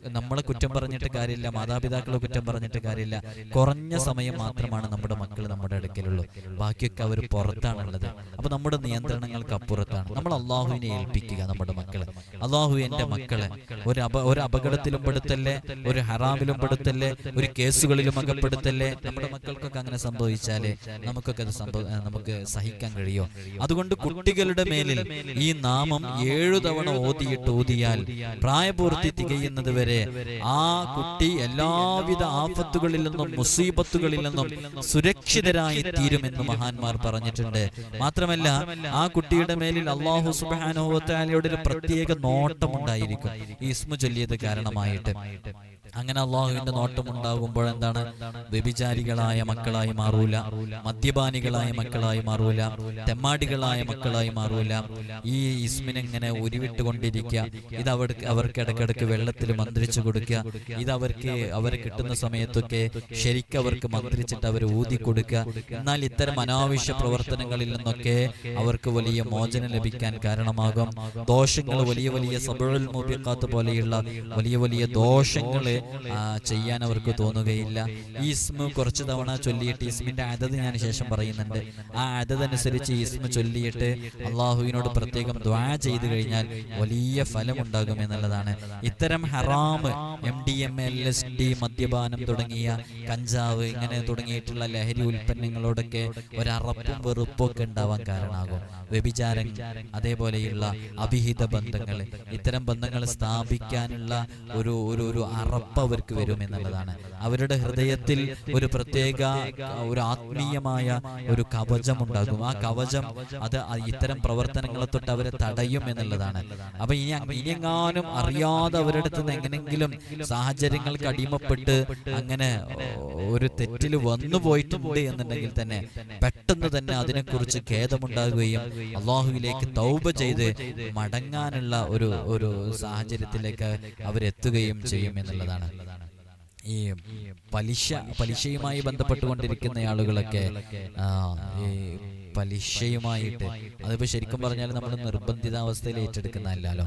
നമ്മളെ കുറ്റം പറഞ്ഞിട്ട് കാര്യമില്ല. മാതാപിതാക്കളെ കുറ്റം പറഞ്ഞിട്ട് കാര്യമില്ല. കുറഞ്ഞ സമയം മാത്രമാണ് നമ്മുടെ മക്കൾ നമ്മുടെ അടുക്കലുള്ളൂ. ബാക്കിയൊക്കെ അവർ പുറത്താണുള്ളത്. അപ്പൊ നമ്മുടെ നിയന്ത്രണങ്ങൾക്ക് അപ്പുറത്താണ്. നമ്മൾ അള്ളാഹുവിനെ ഏൽപ്പിക്കുക നമ്മുടെ മക്കളെ. അള്ളാഹു എന്റെ മക്കളെ. ഒരു അപ ഒരു അപകടത്തിലും പെടുത്തല്ലേ? ഒരു ഹറാമിലും പെടുത്തല്ലേ? ഒരു കേസുകളിലും അകപ്പെടുത്തല്ലേ നമ്മുടെ മക്കൾക്കൊക്കെ അങ്ങനെ സംഭവിച്ചാലേ നമുക്കൊക്കെ അത് സംഭവ നമുക്ക് സഹിക്കാൻ കഴിയോ? അതുകൊണ്ട് കുട്ടികളുടെ മേലിൽ ഈ നാമം ഏഴു തവണ ഓതിയിട്ട് ഓതിയാൽ പ്രായപൂർത്തി തികയുന്നത് വരെ ആ കുട്ടി എല്ലാവിധ ആപത്തുകളിൽ നിന്നും മുസീബത്തുകളിൽ നിന്നും സുരക്ഷിതരായി തീരുമെന്ന് മഹാന്മാർ പറഞ്ഞിട്ടുണ്ട്. മാത്രമല്ല ആ കുട്ടിയുടെ മേലിൽ അള്ളാഹു സുബാനോത്താലയുടെ ഒരു പ്രത്യേക നോട്ടമുണ്ടായിരിക്കും. ഈ ഇസ്മു ചൊല്ലിയത് കാരണമായിട്ട്. അങ്ങനെ അള്ളാഹുവിന്റെ നോട്ടം ഉണ്ടാകുമ്പോൾ എന്താണ്? വ്യഭിചാരികളായ മക്കളായി മാറൂല. മദ്യപാനികളായ മക്കളായി മാറൂല. തെമ്മാടികളായ മക്കളായി മാറൂല. ഈ ഇസ്മിനെങ്ങനെ ഉരുവിട്ടുകൊണ്ടിരിക്കുക. ഇത് അവർക്ക് അവർക്ക് ഇടക്കിടക്ക് വെള്ളത്തിൽ മന്ത്രിച്ചു കൊടുക്കുക. ഇത് അവർക്ക് അവർ കിട്ടുന്ന സമയത്തൊക്കെ ശരിക്കും അവർക്ക് മന്ത്രിച്ചിട്ട് അവർ ഊതി കൊടുക്കുക. എന്നാൽ ഇത്തരം അനാവശ്യ പ്രവർത്തനങ്ങളിൽ നിന്നൊക്കെ അവർക്ക് വലിയ മോചനം ലഭിക്കാൻ കാരണമാകും. ദോഷങ്ങൾ വലിയ വലിയ സബുൽ മുബിക്കാത്ത് പോലെയുള്ള വലിയ വലിയ ദോഷങ്ങൾ ചെയ്യാൻ അവർക്ക് തോന്നുകയില്ല. ഈ ഇസ്മ കുറച്ച് തവണ ചൊല്ലിയിട്ട് ഇസ്മിന്റെ അതത് ഞാൻ ശേഷം പറയുന്നുണ്ട്. ആ അതതനുസരിച്ച് ഇസ്മ ചൊല്ലിയിട്ട് അള്ളാഹുവിനോട് പ്രത്യേകം ദ്വാ ചെയ്തു കഴിഞ്ഞാൽ വലിയ ഫലം ഉണ്ടാകും എന്നുള്ളതാണ്. ഇത്തരം ഹറാം M D M L S D മദ്യപാനം തുടങ്ങിയ കഞ്ചാവ് ഇങ്ങനെ തുടങ്ങിയിട്ടുള്ള ലഹരി ഉൽപ്പന്നങ്ങളോടൊക്കെ ഒരറപ്പും വെറുപ്പും ഒക്കെ ഉണ്ടാവാൻ കാരണമാകും. വ്യഭിചാരം അതേപോലെയുള്ള അഭിഹിത ബന്ധങ്ങൾ ഇത്തരം ബന്ധങ്ങൾ സ്ഥാപിക്കാനുള്ള ഒരു ഒരു ഒരു അറപ്പ് അവർക്ക് വരും എന്നുള്ളതാണ്. അവരുടെ ഹൃദയത്തിൽ ഒരു പ്രത്യേക ഒരു ആത്മീയമായ ഒരു കവചം ഉണ്ടാകും. ആ കവചം അത് ഇത്തരം പ്രവർത്തനങ്ങളെ തൊട്ട് അവരെ തടയും എന്നുള്ളതാണ്. അപ്പൊ ഇനി ഇനിയെങ്ങാനും അറിയാതെ അവരുടെ നിന്ന് എങ്ങനെങ്കിലും സാഹചര്യങ്ങൾക്ക് അടിമപ്പെട്ട് അങ്ങനെ ഒരു തെറ്റിൽ വന്നു പോയിട്ടുണ്ട് എന്നുണ്ടെങ്കിൽ തന്നെ പെട്ടെന്ന് തന്നെ അതിനെക്കുറിച്ച് ഖേദമുണ്ടാകുകയും അള്ളാഹുവിലേക്ക് തൗബ ചെയ്ത് മടങ്ങാനുള്ള ഒരു ഒരു സാഹചര്യത്തിലേക്ക് അവരെത്തുകയും ചെയ്യും എന്നുള്ളതാണ്. ഈ പലിശ പലിശയുമായി ബന്ധപ്പെട്ടുകൊണ്ടിരിക്കുന്ന ആളുകളൊക്കെ ഈ പലിശയുമായിട്ട്. അതിപ്പോ ശരിക്കും പറഞ്ഞാൽ നമ്മൾ നിർബന്ധിതാവസ്ഥയിൽ ഏറ്റെടുക്കുന്നതല്ലോ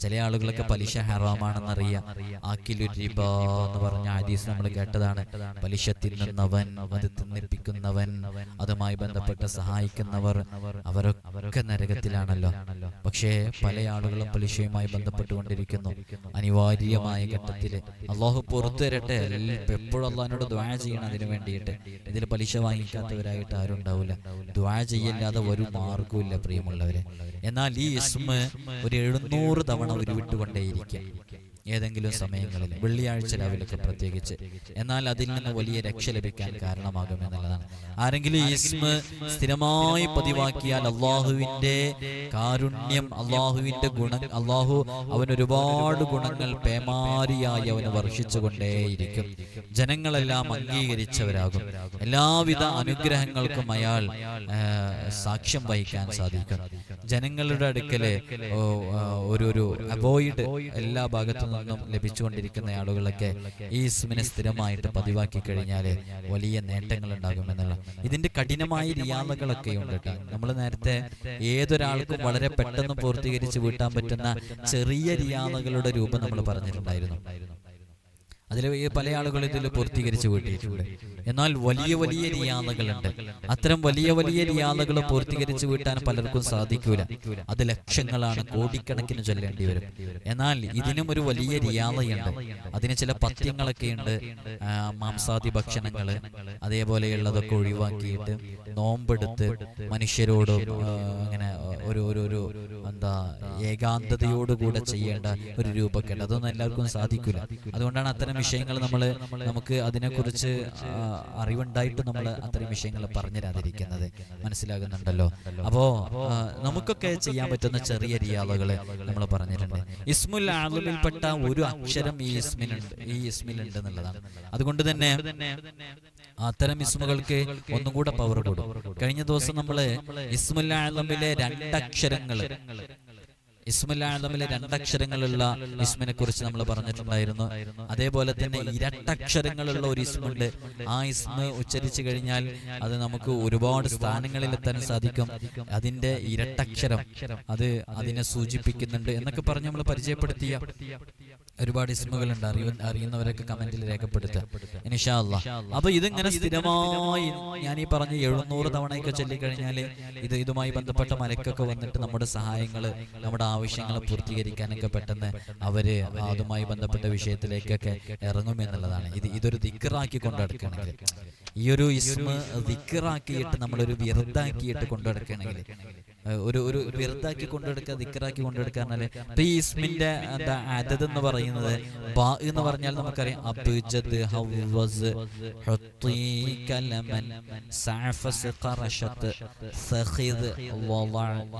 ചില ആളുകളൊക്കെ പലിശ ഹറാമാണെന്നറിയാം. ആക്കിലു റിബ എന്ന് പറഞ്ഞ ഹദീസ് നമ്മൾ കേട്ടതാണ്. പലിശ തിന്നുന്നവൻ അത് തിന്നിപ്പിക്കുന്നവൻ അതുമായി ബന്ധപ്പെട്ട് സഹായിക്കുന്നവർ അവരൊക്കെ നരകത്തിലാണല്ലോ. പക്ഷേ പല ആളുകളും പലിശയുമായി ബന്ധപ്പെട്ടുകൊണ്ടിരിക്കുന്നു. അനിവാര്യമായ ഘട്ടത്തിൽ അള്ളാഹു പുറത്തു തരട്ടെ എപ്പോഴും അള്ളാഹിനോട് ദ്വാ ചെയ്യണം അതിനു വേണ്ടിയിട്ട്. ഇതിൽ പലിശ വാങ്ങിക്കാത്തവരായിട്ട് ആരും ഉണ്ടാവില്ല ദ്വാ ചെയ്യല്ലാതെ ഒരു മാർഗവും പ്രിയമുള്ളവരെ. എന്നാൽ ഈ ഇസ്മ ഒരു എഴുന്നൂറ് തവണ ഉരുവിട്ടുകൊണ്ടേയിരിക്കും. ഏതെങ്കിലും സമയങ്ങളിൽ വെള്ളിയാഴ്ച രാവിലൊക്കെ പ്രത്യേകിച്ച്. എന്നാൽ അതിൽ നിന്ന് വലിയ രക്ഷ ലഭിക്കാൻ കാരണമാകും എന്നുള്ളതാണ്. ആരെങ്കിലും ഇസ്മ സ്ഥിരമായി പതിവാക്കിയാൽ അള്ളാഹുവിന്റെ കാരുണ്യം അള്ളാഹുവിന്റെ ഗുണ അള്ളാഹു അവൻ ഒരുപാട് ഗുണങ്ങൾ പേമാരിയായി അവന് വർഷിച്ചു കൊണ്ടേയിരിക്കും ജനങ്ങളെല്ലാം അംഗീകരിച്ചവരാകും. എല്ലാവിധ അനുഗ്രഹങ്ങൾക്കും അയാൾ സാക്ഷ്യം വഹിക്കാൻ സാധിക്കും. ജനങ്ങളുടെ അടുക്കൽ ഒരു ഒരു അവോയ്ഡ് എല്ലാ ഭാഗത്തു നിന്നും ലഭിച്ചുകൊണ്ടിരിക്കുന്ന ആളുകളൊക്കെ ഈ ഇസ്മിനെ സ്ഥിരമായിട്ട് പതിവാക്കി കഴിഞ്ഞാൽ വലിയ നേട്ടങ്ങൾ ഉണ്ടാകും എന്നുള്ള ഇതിന്റെ കഠിനമായ റിയാദകളൊക്കെ ഉണ്ട് കേട്ടോ. നമ്മൾ നേരത്തെ ഏതൊരാൾക്കും വളരെ പെട്ടെന്ന് പൂർത്തീകരിച്ച് വീട്ടാൻ പറ്റുന്ന ചെറിയ റിയാദകളുടെ രൂപം നമ്മൾ പറഞ്ഞിട്ടുണ്ടായിരുന്നു. അതിൽ പല ആളുകൾ ഇതിൽ പൂർത്തീകരിച്ച് വീട്ടിയിട്ടുണ്ട് എന്നാൽ വലിയ വലിയ റിയാദകളുണ്ട്. അത്തരം വലിയ വലിയ റിയാദകൾ പൂർത്തീകരിച്ച് വീട്ടാൻ പലർക്കും സാധിക്കൂല. അത് ലക്ഷങ്ങളാണ് കോടിക്കണക്കിന് ചൊല്ലേണ്ടി വരും. എന്നാൽ ഇതിനും ഒരു വലിയ റിയാദയുണ്ട്. അതിന് ചില പത്യങ്ങളൊക്കെ ഉണ്ട്. മാംസാദി ഭക്ഷണങ്ങൾ അതേപോലെയുള്ളതൊക്കെ ഒഴിവാക്കിയിട്ട് നോമ്പെടുത്ത് മനുഷ്യരോട് അങ്ങനെ ഒരു ഒരു ഒരു എന്താ ഏകാന്തതയോടുകൂടെ ചെയ്യേണ്ട ഒരു രൂപക്കേണ്ട അതൊന്നും എല്ലാവർക്കും സാധിക്കില്ല അതുകൊണ്ടാണ് അത്തരം വിഷയങ്ങൾ നമ്മൾ നമുക്ക് അതിനെക്കുറിച്ച് അറിവുണ്ടായിട്ട് നമ്മൾ അത്രയും വിഷയങ്ങൾ പറഞ്ഞു തരാതിരിക്കുന്നത് മനസ്സിലാകുന്നുണ്ടല്ലോ. അപ്പോ നമുക്കൊക്കെ ചെയ്യാൻ പറ്റുന്ന ചെറിയ റിയാദകൾ നമ്മൾ പറഞ്ഞിട്ടുണ്ട്. ഇസ്മുൽ ആളുകളിൽപ്പെട്ട ഒരു അക്ഷരം ഈ ഇസ്മിനുണ്ട്. ഈ ഇസ്മിലുണ്ട് എന്നുള്ളതാണ്. അതുകൊണ്ട് തന്നെ അത്തരം ഇസ്മുകൾക്ക് ഒന്നും കൂടെ പവർ കൂടും കഴിഞ്ഞ ദിവസം നമ്മൾ ഇസ്മുൽ ആലമിലെ രണ്ടക്ഷരങ്ങൾ ഇസ്മുൽ തമ്മിൽ രണ്ടക്ഷരങ്ങളുള്ള ഇസ്മിനെ കുറിച്ച് നമ്മൾ പറഞ്ഞിട്ടുണ്ടായിരുന്നു. അതേപോലെ തന്നെ ഇരട്ടക്ഷരങ്ങളുള്ള ഒരു ഇസ്മുണ്ട്. ആ ഇസ്മ ഉച്ചരിച്ചു കഴിഞ്ഞാൽ അത് നമുക്ക് ഒരുപാട് സ്ഥാനങ്ങളിൽ എത്താൻ സാധിക്കും. അതിന്റെ ഇരട്ടക്ഷരം. അത് അതിനെ സൂചിപ്പിക്കുന്നുണ്ട്. എന്നൊക്കെ പറഞ്ഞ് നമ്മൾ പരിചയപ്പെടുത്തിയ ഒരുപാട് ഇസ്മുകളുണ്ട് അറിയ അറിയുന്നവരൊക്കെ കമന്റിൽ രേഖപ്പെടുത്തുക. ഇൻഷാ അല്ലാ. അപ്പൊ ഇതിങ്ങനെ സ്ഥിരമായി ഞാൻ ഈ പറഞ്ഞ എഴുന്നൂറ് തവണയൊക്കെ ചൊല്ലിക്കഴിഞ്ഞാൽ ഇത് ഇതുമായി ബന്ധപ്പെട്ട മലക്കൊക്കെ വന്നിട്ട് നമ്മുടെ സഹായങ്ങൾ നമ്മുടെ ആവശ്യങ്ങൾ പൂർത്തീകരിക്കാനൊക്കെ പെട്ടെന്ന് അവർ അതുമായി ബന്ധപ്പെട്ട വിഷയത്തിലേക്കൊക്കെ ഇറങ്ങും എന്നുള്ളതാണ്. ഇത് ഇതൊരു ദിക്കറാക്കി കൊണ്ടെടുക്കണെങ്കിൽ ഈ ഒരു ഇസ്മ ദിക്കറാക്കിയിട്ട് നമ്മളൊരു വിറുതാക്കിയിട്ട് കൊണ്ടെടുക്കണെങ്കിൽ ഒരു ഒരു വെറുതാക്കി കൊണ്ടെടുക്കുക ദിക്കറാക്കി കൊണ്ടെടുക്കുക ഇപ്പൊ ഈ ഇസ്മിന്റെ എന്താ അതത് എന്ന് പറയുന്നത് ബാ എന്ന് പറഞ്ഞാൽ നമുക്കറിയാം അബ്ജദ്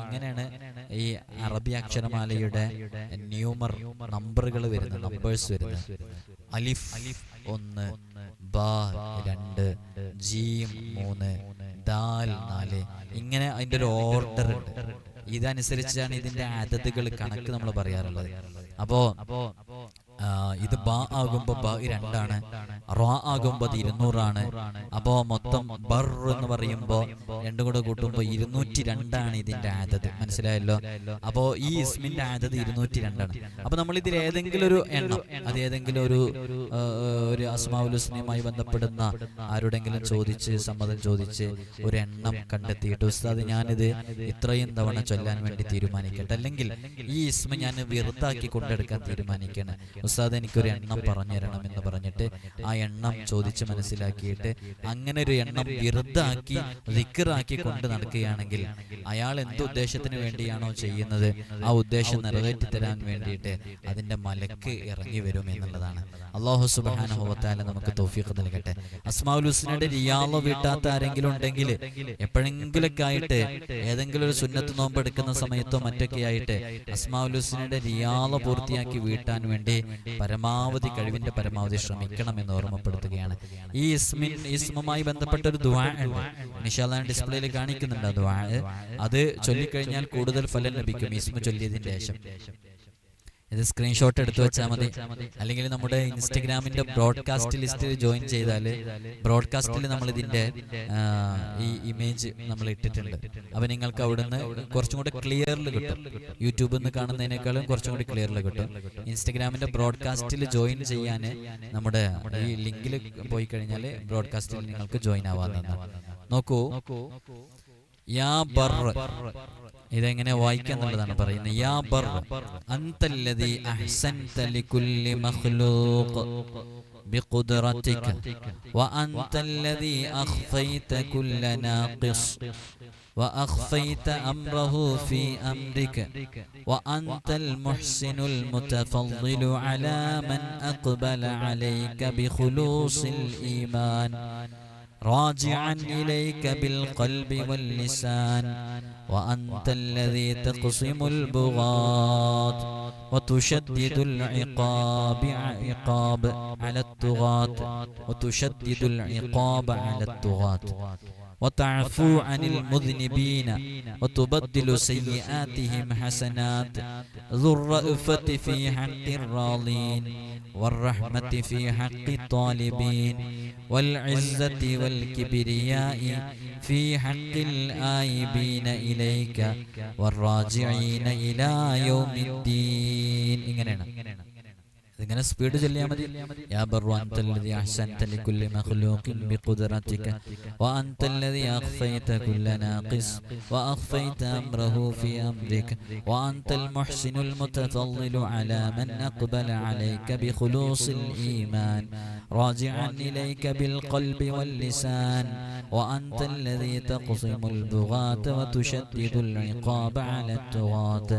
ഇങ്ങനെയാണ് ഈ അറബി അക്ഷരമാലയുടെ ന്യൂമർ നമ്പറുകൾ വരുന്നത് നമ്പേഴ്സ് വരുന്നത്. അലിഫ് അലിഫ് ഒന്ന് ബാ രണ്ട് ജീം മൂന്ന് ദാൽ നാല്. ഇങ്ങനെ അതിന്റെ ഒരു ഓർഡർ ഉണ്ട് ഇതനുസരിച്ചാണ് ഇതിന്റെ അതതുകൾ കണക്ക് നമ്മൾ പറയാറുള്ളത്. അപ്പോ ഇത് ബാ ആകുമ്പോ ബാ രണ്ടാണ്. റ ആകുമ്പോ അത് ഇരുന്നൂറാണ്. അപ്പോ മൊത്തം ബർ എന്ന് പറയുമ്പോ രണ്ടും കൂടെ കൂട്ടുമ്പോ ഇരുന്നൂറ്റി രണ്ടാണ് ഇതിന്റെ ആദത്. മനസ്സിലായല്ലോ? അപ്പോ ഈ ഇസ്മിന്റെ ആദത് ഇരുന്നൂറ്റി രണ്ടാണ് അപ്പൊ നമ്മൾ ഇതിൽ ഏതെങ്കിലും ഒരു എണ്ണം അത് ഏതെങ്കിലും ഒരു ഒരു അസ്മാവുലുസ്നയുമായി ബന്ധപ്പെടുന്ന ആരോടെങ്കിലും ചോദിച്ച് സമ്മതം ചോദിച്ച് ഒരു എണ്ണം കണ്ടെത്തിയിട്ട് ഉസ്താദ് ഞാനിത് ഇത്രയും തവണ ചൊല്ലാൻ വേണ്ടി തീരുമാനിക്കട്ടെ? അല്ലെങ്കിൽ ഈ ഇസ്മ ഞാൻ വെറുതാക്കി കൊണ്ടെടുക്കാൻ തീരുമാനിക്കണം. ഉസ്താദ് എനിക്കൊരു എണ്ണം പറഞ്ഞു തരണം എന്ന് പറഞ്ഞിട്ട് ആ എണ്ണം ചോദിച്ച് മനസ്സിലാക്കിയിട്ട് അങ്ങനെ ഒരു എണ്ണം വെറുതാക്കി റിക്കറാക്കി കൊണ്ട് നടക്കുകയാണെങ്കിൽ അയാൾ എന്ത് ഉദ്ദേശത്തിന് വേണ്ടിയാണോ ചെയ്യുന്നത്? ആ ഉദ്ദേശം നിറവേറ്റി തരാൻ വേണ്ടിയിട്ട് അതിന്റെ മലക്ക് ഇറങ്ങി വരും എന്നുള്ളതാണ്. അള്ളാഹു സുബാനുഭവത്താല നമുക്ക് തൗഫീഖ് നൽകട്ടെ. അസ്മാഉൽ ഹുസ്നയുടെ റിയാളോ വീട്ടാത്ത ആരെങ്കിലും ഉണ്ടെങ്കിൽ എപ്പോഴെങ്കിലൊക്കെ ആയിട്ട് ഏതെങ്കിലും ഒരു സുന്നത്ത് നോമ്പ് എടുക്കുന്ന സമയത്തോ മറ്റൊക്കെ ആയിട്ട് അസ്മാഉൽ ഹുസ്നയുടെ റിയാളോ പൂർത്തിയാക്കി വീട്ടാൻ വേണ്ടി പരമാവധി കഴിവിന്റെ പരമാവധി ശ്രമിക്കണം എന്ന് ഓർമ്മപ്പെടുത്തുകയാണ്. ഈ ഇസ്മിൻ ഇസ്മുമായി ബന്ധപ്പെട്ട ഒരു ദുആ ഉണ്ട്. നിഷാല ഡിസ്പ്ലേയിൽ കാണിക്കുന്നുണ്ട് ആ ദുആ. അത് ചൊല്ലിക്കഴിഞ്ഞാൽ കൂടുതൽ ഫലം ലഭിക്കും. ഇസ്മു ചൊല്ലിയതിന്റെ ശേഷം. ഇത് സ്ക്രീൻഷോട്ട് എടുത്തു വെച്ചാൽ മതി. അല്ലെങ്കിൽ നമ്മുടെ ഇൻസ്റ്റഗ്രാമിന്റെ ബ്രോഡ്കാസ്റ്റ് ലിസ്റ്റിൽ ജോയിൻ ചെയ്താൽ ബ്രോഡ്കാസ്റ്റിൽ നമ്മൾ ഇതിന്റെ ഈ ഇമേജ് നമ്മൾ ഇട്ടിട്ടുണ്ട്. അപ്പൊ നിങ്ങൾക്ക് അവിടുന്ന് കുറച്ചും കൂടെ ക്ലിയറിൽ കിട്ടും. യൂട്യൂബിൽ നിന്ന് കാണുന്നതിനേക്കാളും കുറച്ചും കൂടി ക്ലിയറിൽ കിട്ടും. ഇൻസ്റ്റഗ്രാമിന്റെ ബ്രോഡ്കാസ്റ്റിൽ ജോയിൻ ചെയ്യാൻ നമ്മുടെ ഈ ലിങ്കിൽ പോയി കഴിഞ്ഞാൽ ബ്രോഡ്കാസ്റ്റിൽ നിങ്ങൾക്ക് ജോയിൻ ആവാൻ നോക്കൂ. യാ ബർ ഇതെങ്ങനെ വായിക്കാന്നുള്ളതാണ് പറയുന്നത് യാ ബർ അന്തല്ലദി അഹ്സൻത ലികുല്ലി മഖ്ലൂഖ് بقدرتك وأنت الذي أخفيت كل ناقص وأخفيت أمره في أمرك وأنت المحسن المتفضل على من أقبل عليك بخلوص الإيمان راجعا إليك بالقلب واللسان. وأنت الذي تقسم البغاة وتشدد العقاب عقاب على الطغاة وتشدد العقاب على الطغاة وتعفو عن المذنبين وتبدل سيئاتهم حسنات ذو الرأفة في حق الراضين والرحمة في حق الطالبين والعزة والكبرياء في حق الآيبين إليك والراجعين إلى يوم الدين. ഇതിങ്ങനെ സ്പീഡ് ചൊല്ലിയാൽ മതി യാ ബർറു അൻത الذي أحسنت لكل مخلوق بقدرتك وأنت الذي أخفيت كل ناقص وأخفيت أمره في أمرك وأنت المحسن المتفضل على من أقبل عليك بخلوص الإيمان راجعا إليك بالقلب واللسان وأنت الذي تقسم البغاة وتشدد العقاب على الطغاة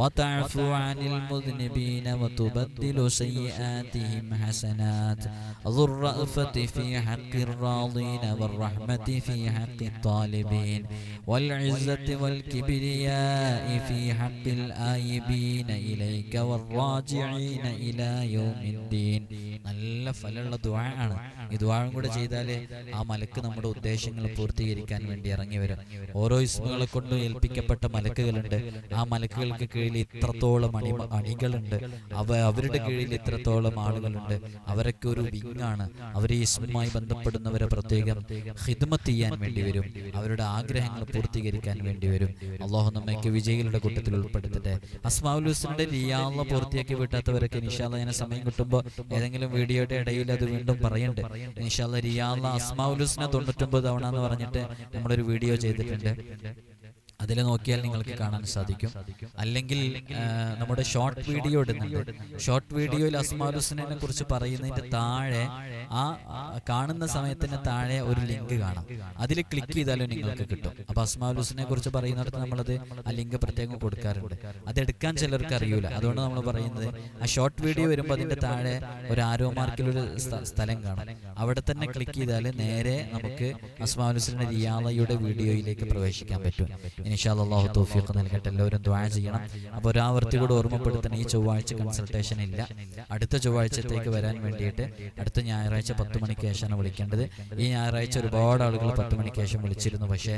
وتعفو عن المذنبين وتبدل سيئاتهم حسنات ذو الرأفة في حق الراضين والرحمة في حق الطالبين والعزة والكبرياء في حق الآيبين إليك والراجعين إلى يوم الدين നല്ല ഫലമുള്ള ദുആണ് ഈ ദുആവും കൂടെ ചെയ്താലേ ആ മലക്ക് നമ്മുടെ ഉദ്ദേശങ്ങൾ പൂർത്തീകരിക്കാൻ വേണ്ടി ഇറങ്ങി വരും ഓരോ ഇസ്മുകളെ കൊണ്ട് ഏൽപ്പിക്കപ്പെട്ട മലക്കുകളുണ്ട് ആ മലക്കുകൾക്ക് കീഴിൽ ഇത്രത്തോളം അണി അണികളുണ്ട് അവ അവരുടെ കീഴിൽ ഇത്രത്തോളം ആളുകളുണ്ട്? അവരൊക്കെ ഒരു വിങ്ങാണ്. അവർ ഈ ബന്ധപ്പെടുന്നവരെ പ്രത്യേകം ഹിദ്മത്ത് ചെയ്യാൻ വേണ്ടി വരും. അവരുടെ ആഗ്രഹങ്ങൾ പൂർത്തീകരിക്കാൻ വേണ്ടി വരും. അള്ളാഹു നമ്മയ്ക്ക് വിജയികളുടെ കൂട്ടത്തിൽ ഉൾപ്പെടുത്തട്ടെ. അസ്മാഉൽ ഹുസ്നയുടെ റിയാള പൂർത്തിയാക്കി വിട്ടാത്തവരൊക്കെ നിഷാദ ഞാൻ സമയം കിട്ടുമ്പോൾ ഏതെങ്കിലും വീഡിയോയുടെ ഇടയിൽ അത് വീണ്ടും പറയണ്ടേ. നിഷാദ റിയാള അസ്മാഉൽ ഹുസ്ന തൊണ്ണൂറ്റൊമ്പത് തവണ എന്ന് പറഞ്ഞിട്ട് നമ്മളൊരു വീഡിയോ ചെയ്തിട്ടുണ്ട്. അതിൽ നോക്കിയാൽ നിങ്ങൾക്ക് കാണാൻ സാധിക്കും. അല്ലെങ്കിൽ നമ്മുടെ ഷോർട്ട് വീഡിയോ ഇടുന്നുണ്ട് ഷോർട്ട് വീഡിയോയിൽ അസ്മാലുസിനെ കുറിച്ച് പറയുന്നതിന്റെ താഴെ ആ കാണുന്ന സമയത്തിന് താഴെ ഒരു ലിങ്ക് കാണാം. അതിൽ ക്ലിക്ക് ചെയ്താലും നിങ്ങൾക്ക് കിട്ടും. അപ്പൊ അസ്മാലുസിനെ കുറിച്ച് പറയുന്നിടത്ത് നമ്മളത് ആ ലിങ്ക് പ്രത്യേകം കൊടുക്കാറുണ്ട്. അത് എടുക്കാൻ ചിലർക്ക് അറിയൂല. അതുകൊണ്ട് നമ്മൾ പറയുന്നത് ആ ഷോർട്ട് വീഡിയോ വരുമ്പോൾ അതിന്റെ താഴെ ഒരു ആരോ മാർക്കിലൊരു ഒരു സ്ഥലം കാണാം. അവിടെ തന്നെ ക്ലിക്ക് ചെയ്താൽ നേരെ നമുക്ക് അസ്മാലുസിന്റെ റിയാലയുടെ വീഡിയോയിലേക്ക് പ്രവേശിക്കാൻ പറ്റും അള്ളാഹു തൗഫീഖ് നൽകട്ടെ. എല്ലാവരും ദ്വാ ചെയ്യണം. അപ്പോൾ ഒരാവർത്തി കൂടെ ഓർമ്മപ്പെടുത്തണം. ഈ ചൊവ്വാഴ്ച കൺസൾട്ടേഷൻ ഇല്ല. അടുത്ത ചൊവ്വാഴ്ചത്തേക്ക് വരാൻ വേണ്ടിയിട്ട് അടുത്ത ഞായറാഴ്ച പത്ത് മണിക്ക് ശേഷമാണ് വിളിക്കേണ്ടത്. ഈ ഞായറാഴ്ച ഒരുപാട് ആളുകൾ പത്ത് മണിക്ക് ശേഷം വിളിച്ചിരുന്നു. പക്ഷേ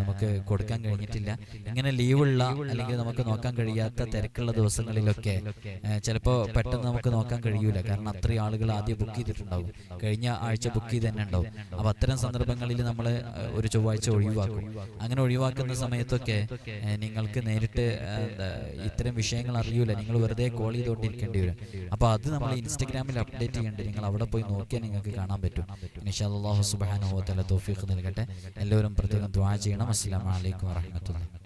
നമുക്ക് കൊടുക്കാൻ കഴിഞ്ഞിട്ടില്ല. ഇങ്ങനെ ലീവുള്ള അല്ലെങ്കിൽ നമുക്ക് നോക്കാൻ കഴിയാത്ത തിരക്കുള്ള ദിവസങ്ങളിലൊക്കെ ചിലപ്പോൾ പെട്ടെന്ന് നമുക്ക് നോക്കാൻ കഴിയൂല. കാരണം അത്രയും ആളുകൾ ആദ്യം ബുക്ക് ചെയ്തിട്ടുണ്ടാവും. കഴിഞ്ഞ ആഴ്ച ബുക്ക് ചെയ്ത് തന്നെ ഉണ്ടാവും. അപ്പോൾ അത്തരം സന്ദർഭങ്ങളിൽ നമ്മൾ ഒരു ചൊവ്വാഴ്ച ഒഴിവാക്കും അങ്ങനെ ഒഴിവാക്കുന്ന സമയത്തൊക്കെ നിങ്ങൾക്ക് നേരിട്ട് ഇത്തരം വിഷയങ്ങൾ അറിയൂല. നിങ്ങൾ വെറുതെ കോൾ ചെയ്തുകൊണ്ടിരിക്കേണ്ടി വരും. അപ്പോൾ അത് നമ്മൾ ഇൻസ്റ്റഗ്രാമിൽ അപ്ഡേറ്റ് ചെയ്യേണ്ടി നിങ്ങൾ അവിടെ പോയി നോക്കിയാൽ നിങ്ങൾക്ക് കാണാൻ പറ്റും. ഇൻഷാ വ തആല തൗഫീഖ് നൽകട്ടെ എല്ലാവരും പ്രത്യേകം ദ്വാ ചെയ്യണം. അസ്സാം അലൈക്കും വറഹ്മത്തുള്ളാഹി